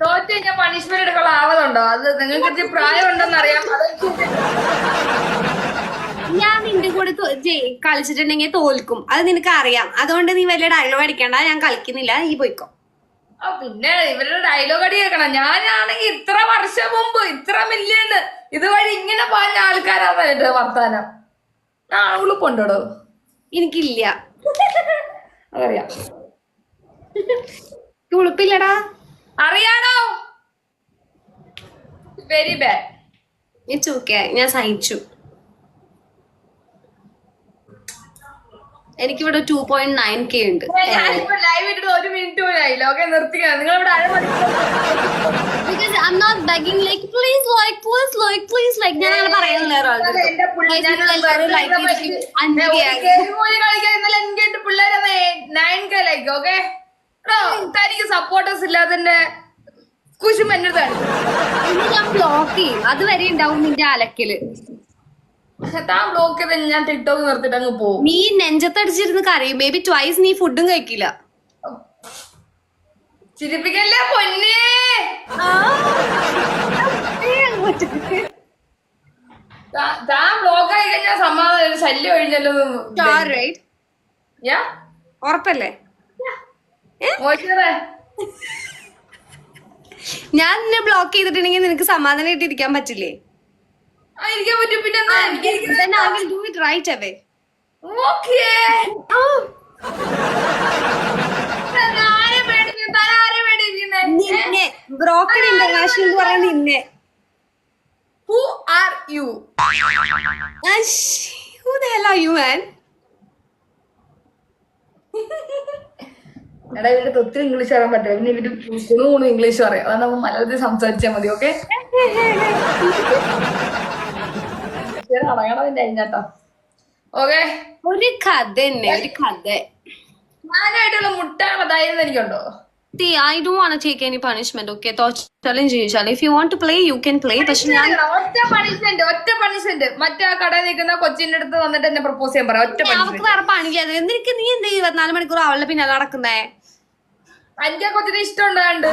തോറ്റ് കഴിഞ്ഞാൽ പണിഷ്മെന്റ് എടുക്കാൻ ആവതുണ്ടോ അത് നിങ്ങൾക്ക് പ്രായം ഉണ്ടെന്ന് അറിയാം ഞാൻ നിന്റെ കൂടെ കളിച്ചിട്ടുണ്ടെങ്കിൽ തോൽക്കും. അത് നിനക്ക് അറിയാം അതുകൊണ്ട് നീ വലിയ ഡയലോഗ് അടിക്കണ്ട. ഞാൻ കളിക്കുന്നില്ല. നീ പോയിക്കോ. പിന്നെ ഇവരുടെ ഡയലോഗ് അടി കേൾക്കണം ഞാനാണെങ്കിൽ ഇത്ര വർഷം മുമ്പ് ഇത്ര മില്യൺ ഇതുവഴി ഇങ്ങനെ പറഞ്ഞ ആൾക്കാരാണ് എന്റെ വർത്താനം. ആ ഉളുപ്പുണ്ടോ എനിക്കില്ല. അതറിയാം. ഉളുപ്പില്ലടാ അറിയാണോ വെരി ബാഡ് ഇറ്റ്സ് ഓക്കെ ഞാൻ സഹിച്ചു. എനിക്കിവിടെ ടു പോയിന്റ് നയൻ കെ ഉണ്ട്. ലൈവ് ഇട്ടിട്ട് ഒരു മിനിറ്റ് പോലും ആയില്ല. ഓക്കെ നിർത്തിക്കണം നിങ്ങൾ ഇവിടെ because I'm not begging like please like please please ഞാൻ അങ്ങനെ പറയുന്നില്ല കളിക്കാൻ. ഇന്നലെ എനിക്ക് എന്റെ പിള്ളേരെ നയൻ കെ ലൈക്ക് ഓക്കെ തനിക്ക് സപ്പോർട്ടേഴ്സ് ഇല്ലാതെ കുശും എന്റെ ഇന്ന് ഞാൻ ബ്ലോക്ക് ചെയ്യും. അതുവരെ ഉണ്ടാവും നിന്റെ അലക്കിൽ. താൻ ബ്ലോക്ക് ചെയ്ത് ഞാൻ ടിക്ടോക്ക് നിർത്തിട്ട് അങ്ങ് പോകും നീ നെഞ്ചത്തടിച്ചിരുന്ന് കരയും. ബേബി ട്വൈസ് നീ ഫുഡും കഴിക്കില്ല. ചിരിപ്പിക്കല്ലേ പൊന്നേ? താൻ ബ്ലോക്ക് ആയി കഴിഞ്ഞാൽ സമാധാനം ശല്യം ഒഴിഞ്ഞല്ലോ ഉറപ്പല്ലേ? ഞാൻ നിന്നെ ബ്ലോക്ക് ചെയ്തിട്ടുണ്ടെങ്കിൽ നിനക്ക് സമാധാനം ഇരിക്കാൻ പറ്റില്ലേ? ഇരിക്കാൻ പറ്റും. പിന്നെ away. ഓക്കേ ബ്രോക്കൺ ഇന്റർനാഷണൽ എന്ന് പറയാൻ നിന്നെ. Who are you are you? എടാ ഇവരുടെ ഒത്തിരി ഇംഗ്ലീഷ് പറയാൻ പറ്റില്ല. പിന്നെ ഇവർ കുണു ഇംഗ്ലീഷ് പറയാം അതാണ് നമ്മൾ മലയാളത്തിൽ സംസാരിച്ചാൽ മതി ഓക്കെ അടങ്ങണതിന്റെ അഴിഞ്ഞാട്ടോ ഓക്കെ ഒരു കഥ തന്നെ ഒരു കഥ. ഞാനായിട്ടുള്ള മുട്ടാണ് ധൈര്യം എനിക്കുണ്ടോ See, I don't want to take any punishment, okay? Challenge ചോദിച്ചാൽ if you want to play you can play പക്ഷെ ഞാൻ ഒറ്റ പണിഷ്മെന്റ് ഒറ്റ പണിഷ്മെന്റ് മറ്റേ ആ കടയിൽ നിൽക്കുന്ന കൊച്ചിന്റെ അടുത്ത് വന്നിട്ട് എന്നെ പ്രപ്പോസ് ചെയ്യാൻ പറയാം ഒറ്റ പണിഷ്മെന്റ് വേറെ പണിയില്ല. നിനക്ക് നീ എന്ത് ഇരുപത്തിനാല് മണിക്കൂർ അവളുടെ പിന്നെ നടക്കുന്നേ. എനിക്ക് ആ കൊച്ചിനെ ഇഷ്ടം ഉണ്ടാണ്ട്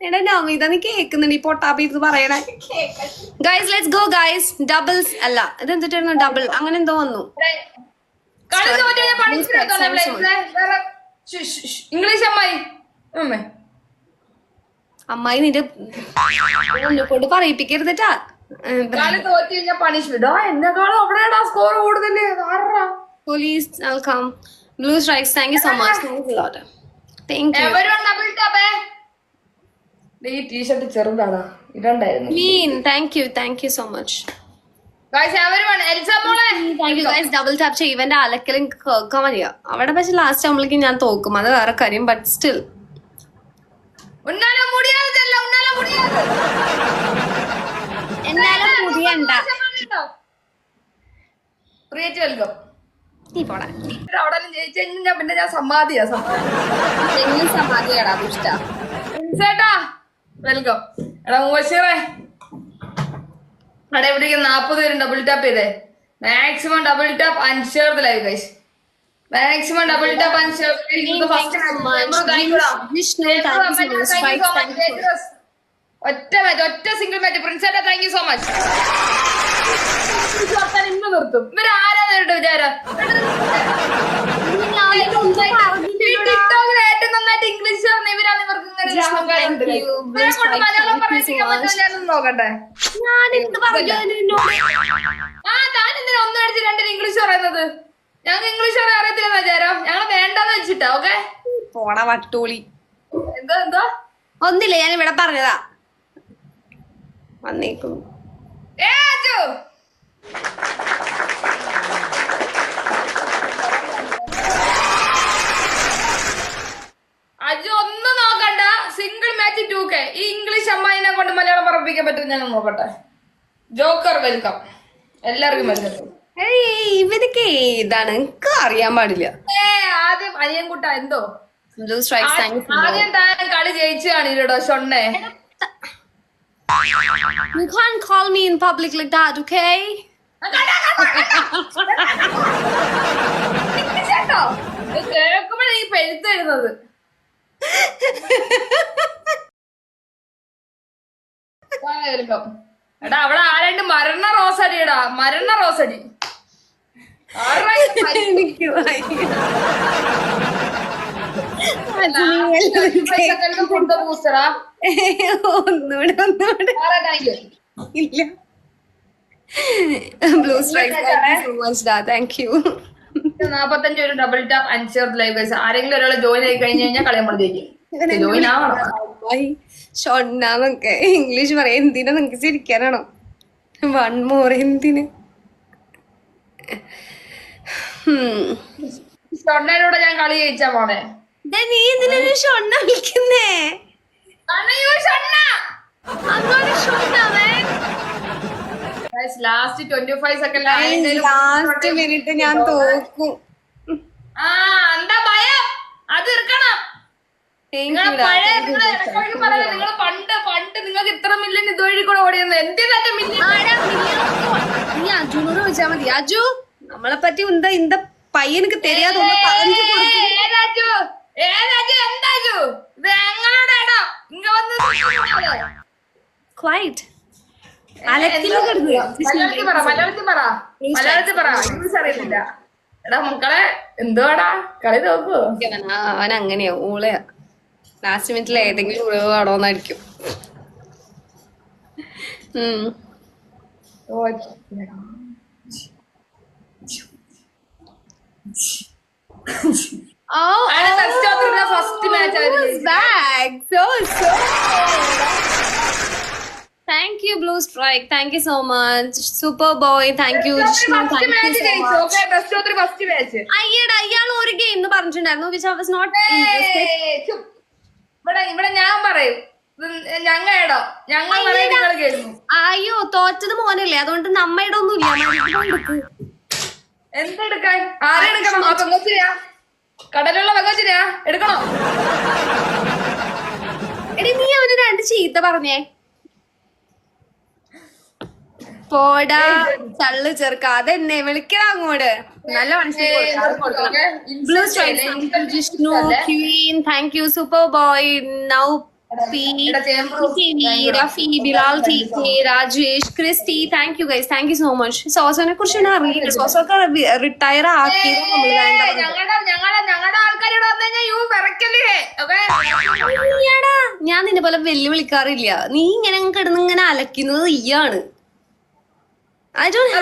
എടാ നമിത നീ കേൾക്കുന്നുണ്ട് ഈ പൊട്ടാപ്പി ഇത് പറയണേ. Guys let's go guys doubles അല്ല ഇത് എന്തിട്ടായിരുന്നു ഡബിൾ അങ്ങനെ എന്തോ വന്നു. ഇംഗ്ലീഷ് അമ്മായി. അമ്മേ അമ്മായി നിന്റെ കൊണ്ട് പറയിപ്പിക്കരുതട്ടാ. പണിഷ്മെന്റ്. എന്നെക്കാളും അവിടെയാടാ സ്കോർ കൂടുതൽ. ആറാ police welcome blue strikes thank you so much thank you lot thank you everyone double ടാപ്പേ ഈ ടീഷർട്ട് ചെറുതാണ് ഇടണ്ടായിരുന്നു. മീൻ thank you thank you so much guys everyone else മോളെ. Thank you guys double tap ചെയ്യും. ഇവന്റെ അലക്കലും കേൾക്കാൻ വരിക അവിടെ പക്ഷെ ലാസ്റ്റ് ആകുമ്പോഴേക്കും ഞാൻ തോക്കും. അത് വേറെ കാര്യം ബട്ട് സ്റ്റിൽ ഉന്നാല മുടിയാതല്ല ഉന്നാല മുടിയാതെ എന്നാലും മുടിയണ്ട. പ്രിയറ്റ് വെൽക്കം നീ പോടാ. അവിടെ ജയിച്ചു കഴിഞ്ഞാൽ പിന്നെ ഞാൻ സമാധിയാ സമാധി. സമാധിയാടാ ദുഷ്ട. ചേട്ടാ വെൽക്കം എടാ മൂവശീറേ അവിടെ ഇവിടേക്ക് നാപ്പത് പേരും ഡബിൾ ടാപ്പ് ചെയ്തേ. Maximum double tap അഞ്ചേർത്ത് live guys maximum double tap thank you ഒറ്റ മാച്ച് ഒറ്റ സിംഗിൾ മാച്ച് പ്രിൻസേട്ടാ താങ്ക് യു സോ മച്ച് ഇന്ന് നിർത്തും ഇവർ നേരിട്ട് വിചാരം. ഏറ്റവും നന്നായിട്ട് ഇംഗ്ലീഷ് പറഞ്ഞ ഇവരാണ് ഇവർക്ക് ഇങ്ങനെ മലയാളം നോക്കട്ടെ. ആ താൻ എന്തിനാ ഒന്നും അടിച്ച് രണ്ടിന് ഇംഗ്ലീഷ് പറയുന്നത്? ഞങ്ങൾക്ക് ഇംഗ്ലീഷ് പറയാൻ അറിയത്തില്ലെന്ന് വിചാരം. ഞങ്ങൾ വേണ്ടെന്ന് വെച്ചിട്ടാ ഓക്കെ? പോണ വട്ടൂളി. എന്താ എന്താ? ഒന്നില്ല ഞാൻ ഇവിടെ പറഞ്ഞതാ. വന്നേക്കുന്നു. ഏ അജു! അജു ഒന്നും നോക്കണ്ട. സിംഗിൾ മാച്ച് ടു കെ ഈ ഇംഗ്ലീഷ് അമ്മായിനെ കൊണ്ട് മലയാളം പറപ്പിക്കാൻ പറ്റും ഞാൻ നോക്കട്ടെ. ജോക്കർ വെൽക്കം എല്ലാവർക്കും വെൽക്കം ഏയ് ഇവനൊക്കെ ഏതാണ് എനിക്ക് അറിയാൻ പാടില്ല. ഏ ആദ്യം അനിയൻകുട്ട എന്തോ? ആദ്യം താൻ കളി ജയിച്ചു കാണില്ലടോ ഷൊണ്ണേ. You can't call me in public like that, okay? കേൾക്കുമ്പോഴേ ഈ പെഴുത്ത് എഴുതുന്നത് വെൽക്കം എടാ അവിടെ ആരാണ്ട് മരണ റോസടിയടാ മരണ റോസടി ആരുടെ ഇത് മരി- എനിക്ക് വയ്യ. പൈസ ഒക്കെ കൊടുത്ത ബൂസ്റ്ററാ ഒന്നുകൂടെ ഒന്നുകൂടെ ഇല്ല. ബ്ലൂ സ്ട്രൈക്ക് സോ മച്ച് ഡാ താങ്ക് യു നാപ്പത്തഞ്ച് ഒരു ഡബിൾ ടാപ്പ് അഞ്ച് ലൈവേഴ്സ് ആരെങ്കിലും ഒരാൾ ജോയിൻ ആയി കഴിഞ്ഞു കഴിഞ്ഞാൽ കളയാൻ പണിതേക്കും ജോയിൻ ആവണം. ഷൊണ്ണാന്നൊക്കെ ഇംഗ്ലീഷ് പറയാം. എന്തിനാ നിങ്ങക്ക് ചിരിക്കാനാണോ? വൺ മോർ എന്തിന്. തൊണ്ടയിലൂടെ ഞാൻ കളി ജയിച്ചാ മോനെ നീ എന്തിനാ ഷൊണ്ണ വിളിക്കുന്നേ? ഷണ്ണ അങ്ങോട്ട് ഷൊണ്ണാവേ last twenty five second last minute ഞാൻ തോക്കും. ആ എന്താ ഭയം? അത് തീർക്കണം നിങ്ങൾ പണ്ട് പണ്ട് നിങ്ങൾക്ക് ഇത്ര മില്യൺ ഇതുവഴി കൂടെ ഓടിയെന്ന്. എന്തിനാട്ടെ മില്യൺ നീ അജുനോട് ചോദിച്ചാ മതി. അജു നമ്മളെ പറ്റി എന്താ ഇന്ത പയ്യനക്ക് തെരിയാതെ ക്വൈറ്റ് മലയാളത്തിൽ പറ മലയാളത്തിൽ പറ. മലയാളത്തിൽ പറ. ഇംഗ്ലീഷ് അറിയില്ല. എടാ മക്കളെ എന്തുവാടാ? കളി നോക്കൂ. അവൻ അങ്ങനെയാ. ഊളയാ ലാസ്റ്റ് മിനിറ്റിൽ ഏതെങ്കിലും ഉഴവ് കാണോന്നായിരിക്കും ഉം. Oh, the first match back? So, so. Thank you, Blue Strike. Thank you so much. Super boy. You blue strike thank you so much super boy thank you അയ്യടാ ഇയാൾ ഒരു ഗെയിം എന്ന് പറഞ്ഞിട്ടുണ്ടായിരുന്നു വിച്ച് ഐ വാസ് നോട്ട് ഇവിടെ ഇവിടെ ഞാൻ പറയും. ഞങ്ങൾ ഞങ്ങൾ അയ്യോ തോറ്റത് മോനല്ലേ? അതുകൊണ്ട് നമ്മയുടെ ഒന്നും ഇല്ല. എന്തെടുക്കാൻ? ആരെ ആ പെങ്കോച്ചിനെയാ? കടലുള്ള പെങ്കോച്ചിനെയാ? എടുക്കണോ? എടി നീ അവന് രണ്ട് ചീത്ത പറഞ്ഞേ. പോടാ. ചള്ളു ചെറുക്ക അതെന്നെ. വിളിക്കണ അങ്ങോട്ട്. നല്ല മനസ്സിലായി Jishnu queen thank you super boy now Rafi Bilal T K Rajesh Christy thank you guys thank you so much സോസോനെ കുറിച്ച് ഞാൻ അറിയില്ല. സോസൊക്കെ റിട്ടയർ ആക്കി. ഞാൻ നിന്നെ പോലെ വെല്ലുവിളിക്കാറില്ല. നീ ഇങ്ങനെ കിടന്ന് ഇങ്ങനെ അലക്കുന്നത് നീയാണ് ഐ ഡോണ്ട്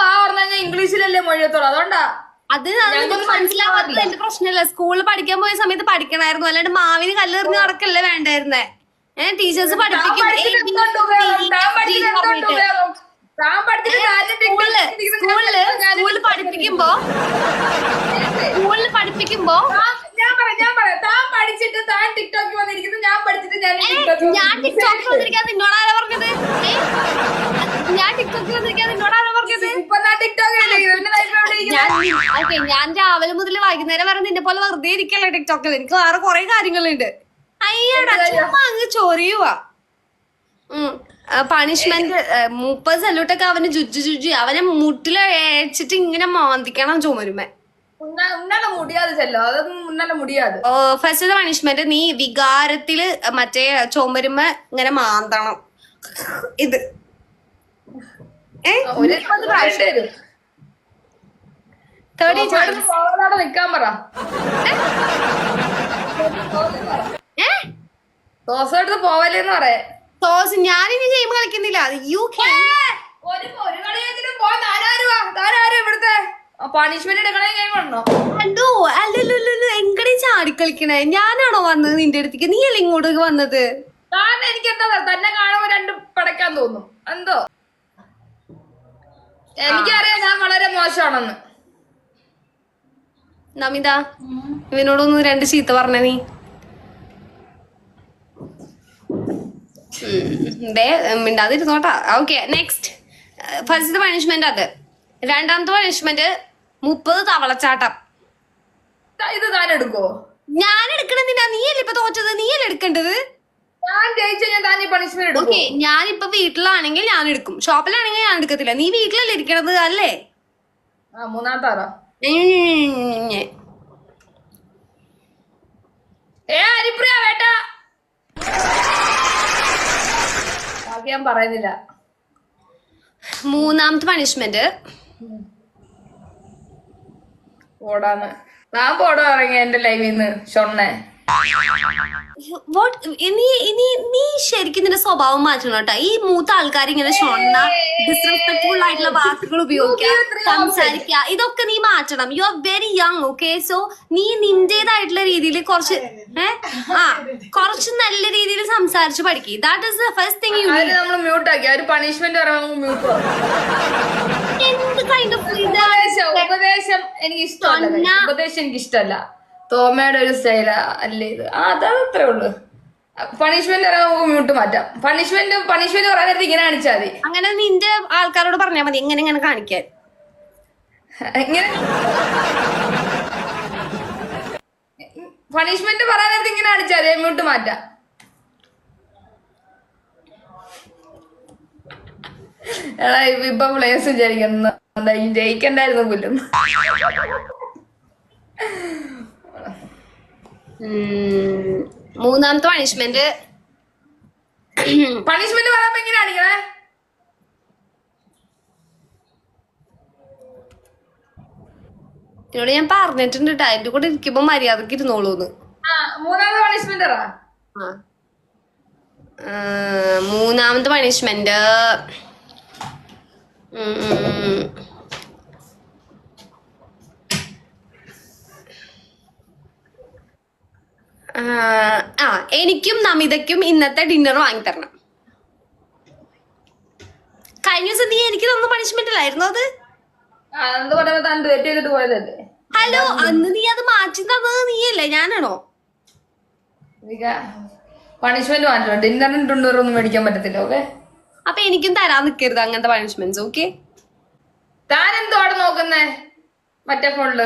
ഹാവ് ഇംഗ്ലീഷിലല്ലേ മൊഴിയത്തോളൂ അതുകൊണ്ടാ. അത് മനസ്സിലാവാത്തത് എന്റെ പ്രശ്നമല്ല. സ്കൂളിൽ പഠിക്കാൻ പോയ സമയത്ത് പഠിക്കണായിരുന്നു. അല്ലാണ്ട് മാവിന് കല്ലെറിഞ്ഞ് നടക്കല്ലേ വേണ്ടായിരുന്നേ. ഏഹ് ടീച്ചേഴ്സ് പഠിപ്പിക്കും. സ്കൂളിൽ സ്കൂളിൽ പഠിപ്പിക്കുമ്പോ സ്കൂളിൽ പഠിപ്പിക്കുമ്പോ ഞാൻ പറയാം ഞാൻ പറയാം. താൻ പഠിച്ചിട്ട് താൻ ടിക്ടോക്കിൽ വന്നിരിക്കുന്നു ഞാൻ പഠിച്ചിട്ട് ഞാൻ ഞാൻ ടിക്ടോക്കിൽ വന്നിരിക്കാൻ നിന്നോടാരാ പറഞ്ഞത് ഏ? ഞാൻ ടിക്ടോക്കിൽ വന്നിരിക്കാൻ നിന്നോടാരാ പറഞ്ഞത് ഇപ്പൊ ഞാൻ ടിക്ടോക്കിലല്ലേ എന്റെ ലൈഫ് എവിടെ ഞാൻ ഓക്കെ ഞാൻ രാവിലെ മുതൽ വൈകുന്നേരം വരെ നിന്നെ പോലെ വെറുതെ ഇരിക്കല്ലേ ടിക്ടോക്കിൽ എനിക്ക് വേറെ കുറെ കാര്യങ്ങളുണ്ട്. അയ്യടാ ചുമ്മാ അങ്ങ് ചൊറിയുവാ. പണിഷ്മെന്റ് മുപ്പത് സല്യൂട്ടൊക്കെ അവന് ജുജു ജുജു അവനെ മുട്ടിൽ ഏച്ചിട്ട് ഇങ്ങനെ മാന്തിക്കണം ചുമരുമേ. ഫസ്റ്റ് പണിഷ്മെന്റ് നീ വികാരത്തിൽ മറ്റേ ചുമരുമ ഇങ്ങനെ മാന്തണം. ഇത് ഏ ഒരു പ്രാവശ്യം വരും തേർട്ടി അവിടെ നിക്കാൻ പറ. എടുത്ത് പോവല്ലേന്ന് പറയേ സോസ് ഞാനിനി ഗെയിം കളിക്കുന്നില്ല. യു ഒരു പോ. ഇവിടുത്തെ പണിഷ്മെന്റ് എടുക്കണേ ഗെയിം ഉണ്ടോ കണ്ടോ അല്ലല്ലോ എങ്കടെ ചാടി കളിക്കണേ? ഞാനാണോ വന്നത് നിന്റെ അടുത്തേക്ക്? നീ അല്ലേ ഇങ്ങോട്ടേക്ക് വന്നത്? കാരണം എനിക്ക് എന്താ തന്നെ കാണുമ്പോ രണ്ടും പടക്കാൻ തോന്നും. എന്തോ? എനിക്കറിയാം ഞാൻ വളരെ മോശമാണെന്ന്. നമിത ഇവനോടൊന്ന് രണ്ട് ചീത്ത പറഞ്ഞ നീ. മിണ്ടാതിരുന്നോട്ടാ. ഓക്കെ നെക്സ്റ്റ് ഫസ്റ്റ് പണിഷ്മെന്റ് അത്. രണ്ടാമത്തെ പണിഷ്മെന്റ് മുപ്പത് തവളച്ചാട്ടം. ഇത് ഞാൻ എടുക്കോ ഞാൻ അല്ലേ നീയല്ലേ ഇപ്പൊ തോറ്റത്? നീയല്ലേ എടുക്കേണ്ടത്? ഞാൻ ഞാൻ പണിഷ്മെന്റ് എടുക്കും ഞാനിപ്പോ വീട്ടിലാണെങ്കിൽ ഞാൻ എടുക്കും ഷോപ്പിലാണെങ്കിൽ ഞാൻ എടുക്കത്തില്ല നീ വീട്ടിലല്ലേ ഇരിക്കണത് അല്ലേ? ആ മൂന്നാം ഹരിപ്രിയ ഞാൻ പറയുന്നില്ല. മൂന്നാമത്തെ പണിഷ്മെന്റ് ഓടാന്ന് ഞാൻ പോടാ ഇറങ്ങി എന്റെ ലൈവിൽ നിന്ന് ഷൊണ്ണേ നീ നീ നീ ശരിക്കും നിന്റെ സ്വഭാവം മാറ്റണം കേട്ടോ. ഈ മൂത്ത ആൾക്കാർ ഇങ്ങനെ ഷൊണ്ണ ഡിസ്റെസ്പെക്ട്ഫുൾ ആയിട്ടുള്ള വാക്കുകൾ ഉപയോഗിക്കുക സംസാരിക്കുക ഇതൊക്കെ നീ മാറ്റണം. You are very young okay so നീ നിന്റേതായിട്ടുള്ള രീതിയിൽ കുറച്ച് ഏഹ് ആ കുറച്ച് നല്ല രീതിയിൽ സംസാരിച്ച് പഠിക്കുക that is the first thing you നമ്മൾ മ്യൂട്ട് ആക്കി? ഒരു പണിഷ്മെന്റ് മ്യൂട്ട് എന്ത് കൈൻഡ് ഓഫ് ഉപദേശം എനിക്ക് ഇഷ്ടമല്ല ഉപദേശം എനിക്ക് ഇഷ്ടമല്ല തോമയുടെ ഒരു സ്റ്റൈലാ അല്ലേ ഇത്? ആ അതാ അത്രേ ഉള്ളു. പണിഷ്മെന്റ് മ്യൂട്ട് മാറ്റാം. പണിഷ്മെന്റ് പണിഷ്മെന്റ് പറയാൻ നേരത്തെ ഇങ്ങനെ കാണിച്ചാൽ മതി. അങ്ങനെ നിന്റെ ആൾക്കാരോട് പറഞ്ഞാൽ മതി എങ്ങനെ ഇങ്ങനെ കാണിക്കാൻ. ഇങ്ങനെ പണിഷ്മെന്റ് പറയാൻ നേരത്തെ ഇങ്ങനെ കാണിച്ചാൽ മതി മ്യൂട്ട് മാറ്റാം. എടാ ഇപ്പൊ ഇപ്പൊ പ്ലേസ് വിചാരിക്കുന്നു എന്താ ജയിക്കണ്ടായിരുന്നു പുല്ലും മൂന്നാമത്തെ പണിഷ്മെന്റ് പണിഷ്മെന്റ് പറയുമ്പോ എങ്ങനെ കാണിക്കണേ? എന്നോട് ഞാൻ പറഞ്ഞിട്ടുണ്ട് കേട്ടോ എന്റെ കൂടെ ഇരിക്കുമ്പോ മര്യാദയ്ക്ക് ഇരുന്നോളൂന്ന്. മൂന്നാമത്തെ പണിഷ്മെന്റ് മൂന്നാമത്തെ പണിഷ്മെന്റ് ആ എനിക്കും നമിതയ്ക്കും ഇന്നത്തെ ഡിന്നർ വാങ്ങിത്തരണം. കഴിഞ്ഞ ദിവസം നീ എനിക്ക് തന്ന പണിഷ്മെന്റ് അല്ലായിരുന്നു അത്? ഹലോ അന്ന് നീ അത് മാറ്റി തന്നത് നീയല്ലേ ഞാനാണോ? പണിഷ്മെന്റ് മാറ്റണം. ഡിന്നറിന് ഒന്നും മേടിക്കാൻ പറ്റത്തില്ല ഓക്കെ അപ്പൊ എനിക്കും തരാൻ നിക്കരുത് അങ്ങനത്തെ പണിഷ്മെന്റ്സ് ഓക്കെ താൻ എന്തോ അവിടെ നോക്കുന്നേ? മറ്റേ ഫോണിൽ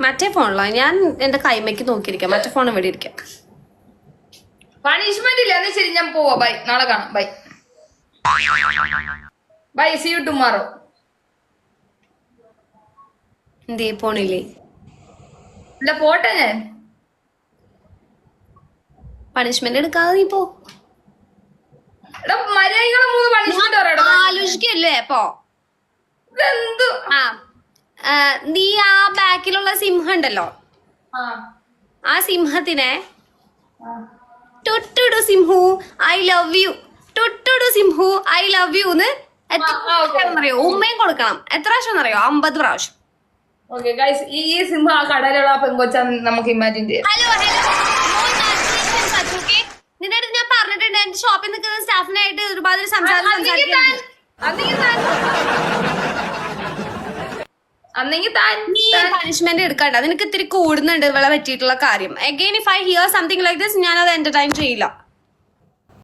മറ്റേ ഫോണിലോ ഞാൻ എന്റെ കൈമയ്ക്ക് നോക്കിയിരിക്കാം. മറ്റേ ഫോൺ ഇവിടെ ഇരിക്കാം. പണിഷ്മെന്റ് ഇല്ല. എന്നാ ശരി ഞാൻ പോവാ. ബൈ നാളെ കാണാം. Bye bye see you tomorrow എന്തേ പോണില്ലേ ഇല്ല? പോട്ടെ ഞാൻ. പണിഷ്മെന്റ് എടുക്കാതെ നീ പോ. മര്യാദകളെ മൂന്ന് പണിഷ്മെന്റ് ആലോചിക്കല്ലേ പോ. ഇതെന്ത്? ആ ആ, നീ ആ ബാക്കിലുള്ള സിംഹം ഉണ്ടല്ലോ ആ സിംഹത്തിനെ ടൊട്ടുടു സിംഹു ഐ ലവ് യു. ടുട്ടുടു സിംഹു ഐ ലവ് യു എന്ന് എത്ര ആ, ആ, okay. പ്രാവശ്യം അറിയോ ഉമ്മയും കൊടുക്കണം. എത്ര പ്രാവശ്യം അറിയോ അമ്പത് പ്രാവശ്യം. ഈ സിംഹ ആ കടയിലുള്ള ആ പെങ്കൊച്ചാന്ന് നമുക്ക് ഇമാജിൻ ചെയ്യാം. Hello hello okay? നിന്റെ അടുത്ത് ഞാൻ പറഞ്ഞിട്ടുണ്ട്. എന്റെ ഷോപ്പിൽ നിൽക്കുന്ന സ്റ്റാഫിനായിട്ട് ഒരുപാട് സംസാരം അന്നെങ്കിൽ പണിഷ്മെന്റ് എടുക്കണ്ട. നിനക്ക് ഇത്തിരി കൂടുന്നുണ്ട് ഇവളെ പറ്റിയിട്ടുള്ള കാര്യം. Again if I hear something like this ഞാൻ അത് എന്റർടൈൻ ചെയ്യില്ല.